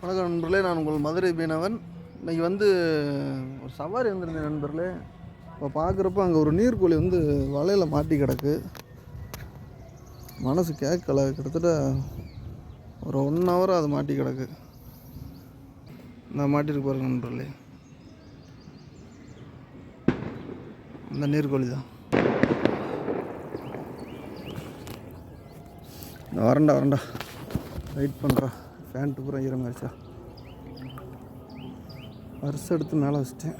வணக்கம் நண்பர்களே நான் உங்கள் மதுரை பீனவன் இன்னைக்கு வந்து ஒரு சவாரி வந்திருந்தேன் நண்பர்களே. இப்போ பார்க்குறப்ப அங்கே ஒரு நீர்க்கோழி வந்து வலையில் மாட்டி கிடக்கு. மனசு கேட்கல. கிட்டத்தட்ட ஒரு ஒன் ஹவர் அது மாட்டி கிடக்கு. நான் மாட்டிட்டு பாருங்க நண்பர்களே. அந்த நீர்க்கோழி தான். வரண்டா வரண்டா. வெயிட் பண்ணுறா ஃபேண்ட்டு பூரா ஈரமாகிடுச்சா பர்ஸ் எடுத்து மேலே வச்சிட்டேன்.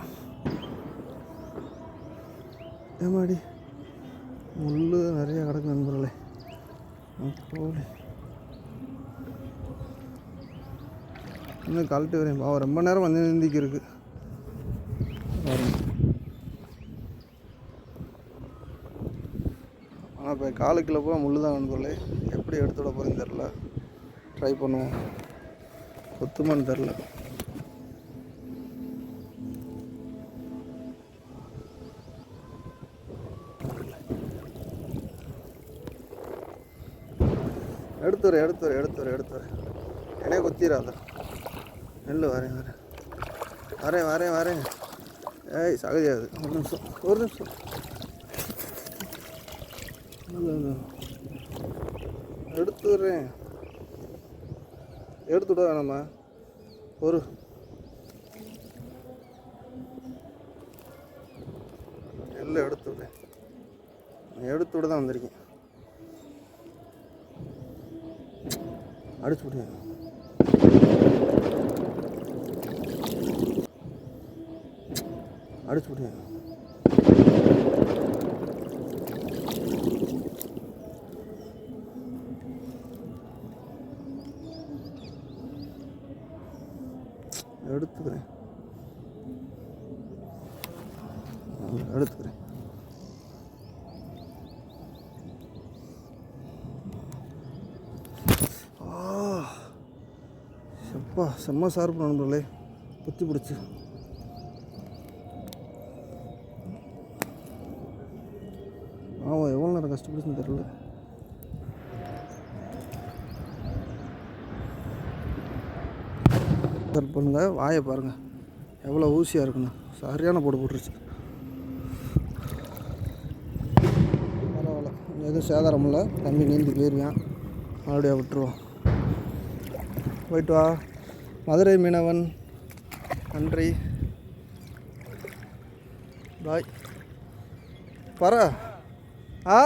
ஏமாடி முள் நிறைய கிடக்கு நண்பர்களே. போலி இன்னும் கழட்டி வரேன் பாவம் ரொம்ப நேரம் வந்து நிந்திக்கு இருக்கு ஆனால் இப்போ காலு போக முள் தான் நண்பர்களே. எப்படி எடுத்து விட போகிறேன்னு தெரில ட்ரை பண்ணுவோம். கொத்துமான்னு தெரில. எடுத்துரு எடுத்துரு எடுத்துரு எடுத்துரு. என்னைய கொத்திராத. நெல் வரேன் வரேன். வரேன் வரேன் வரேன். ஏய் சகதியாது ஒரு நிமிஷம் ஒரு நிமிஷம். இல்ல, எடுத்துடுறேன் எடுத்து விட வேணாமா? ஒரு. எல்லாம் எடுத்து விட எடுத்து விட தான் வந்திருக்கேன். அடிச்சு விடுங்க அடிச்சு விடுங்க எடுத்துக்கிறேன். எடுத்துக்கிறேன். ஆ. செப்பா செம்ம சார்பு நண்பர்களே. புத்தி பிடிச்சி. ஆமாம் எவ்வளோ நேரம் கஷ்டப்படுச்சுன்னு தெரில கட் பண்ணுங்க வாயை பாருங்கள் எவ்வளோ ஊசியாக இருக்குண்ணா சரியான போட்டு போட்டுருச்சு. பரவாயில்ல எதுவும் சேதாரம் இல்லை. தம்பி நீந்தி போயிருவேன் மறுபடியும் விட்டுருவோம் போயிட்டு வா. மதுரை மீனவன் நன்றி. பாய். பர. ஆ?